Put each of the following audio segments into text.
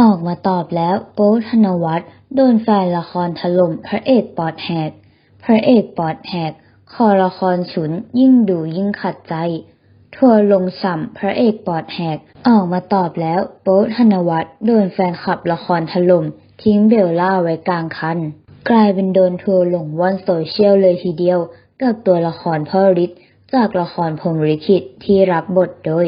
ออกมาตอบแล้วโป๊ธนวัฒน์โดนแฟนละครถล่มพระเอกปอดแหก พระเอกปอดแหก คอละครฉุนยิ่งดูยิ่งขัดใจ ทัวลงฉ่ำพระเอกปอดแหก ออกมาตอบแล้วโป๊ธนวัฒน์โดนแฟนคลับละครถล่มทิ้งเบลล่าไว้กลางคัน กลายเป็นโดนทัวลงว่อนโซเชียลเลยทีเดียว กับตัวละครพ่อฤทธิ์จากละครพรมลิขิตที่รับบทโดย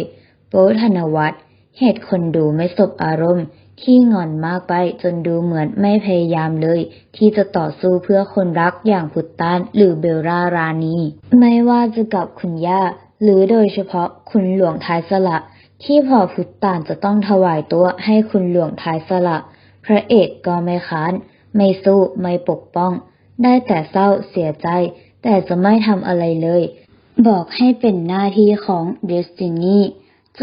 โป๊ธนวัฒน์เหตุคนดูไม่สบอารมณ์ ที่งอนมากไปจนดูเหมือนไม่พยายามเลย ที่จะต่อสู้เพื่อคนรักอย่างพุตตานหรือเบลล่ารานีไม่ว่าจะกับคุณย่า หรือโดยเฉพาะคุณหลวงท้ายสละ ที่พอพุตตานจะต้องถวายตัวให้คุณหลวงท้ายสละ พระเอกก็ไม่ค้าน ไม่สู้ไม่ปกป้อง ได้แต่เศร้าเสียใจ แต่จะไม่ทำอะไรเลย บอกให้เป็นหน้าที่ของเดสตินี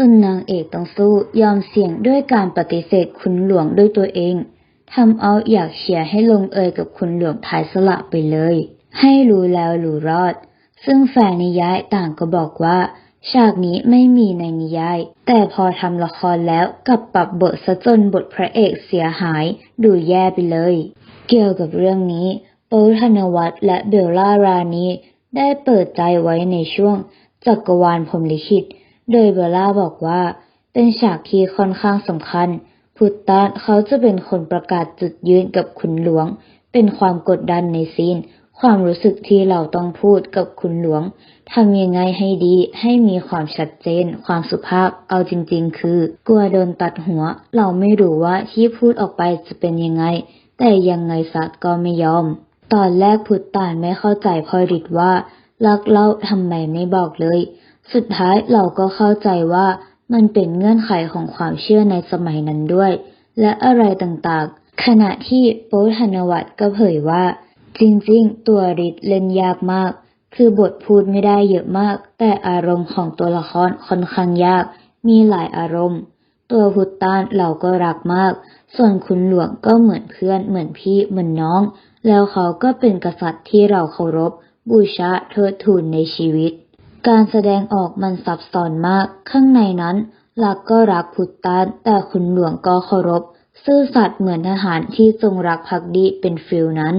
จนนางเอกต้องสู้ยอมเสี่ยงด้วยการปฏิเสธคุณหลวงด้วยตัวเองทำเอาอยากเชียให้ลงเอยกับคุณหลวงท้ายสละไปเลย ให้รู้แล้วรู้รอด ซึ่งแฟนนิยายต่างก็บอกว่าฉากนี้ไม่มีในนิยาย แต่พอทำละครแล้วกลับปรับบทซะจนบทพระเอกเสียหายดูแย่ไปเลย เกี่ยวกับเรื่องนี้ โป๊ธนวัฒน์และเบลล่ารานีได้เปิดใจไว้ในช่วง จักรวาลพรมลิขิต โดยเบลล่าบอกว่าเป็นฉากที่ค่อนข้างสำคัญ พุตตานเขาจะเป็นคนประกาศจุดยืนกับคุณหลวง เป็นความกดดันในซีน ความรู้สึกที่เราต้องพูดกับคุณหลวงทำยังไงให้ดีให้มีความชัดเจน ความสุภาพเอาจริง ๆ คือกลัวโดนตัดหัว เราไม่รู้ว่าที่พูดออกไปจะเป็นยังไง แต่ยังไงสักก็ไม่ยอม ตอนแรกพุตตานไม่เข้าใจพอริดว่ารักเล่าทำไมไม่บอกเลย สุดท้ายเราก็เข้าใจว่ามันเป็นเงื่อนไขของความเชื่อในสมัยนั้นด้วย และอะไรต่างๆ ขณะที่โป๊ธนวัฒน์ก็เผยว่า จริงๆ ตัวริดเล่นยากมาก คือบทพูดไม่ได้เยอะมาก แต่อารมณ์ของตัวละครค่อนข้างยาก มีหลายอารมณ์ ตัวพุตตานเราก็รักมาก ส่วนคุณหลวงก็เหมือนเพื่อน เหมือนพี่ เหมือนน้อง แล้วเขาก็เป็นกษัตริย์ที่เราเคารพ บูชาเทิดทูนในชีวิต การแสดงออกมันซับซ้อนมาก ข้างในนั้นรักก็รักพุตตานแต่คุณหลวงก็เคารพ ซื่อสัตย์เหมือนทหารที่จงรักภักดีเป็นฟิลนั้น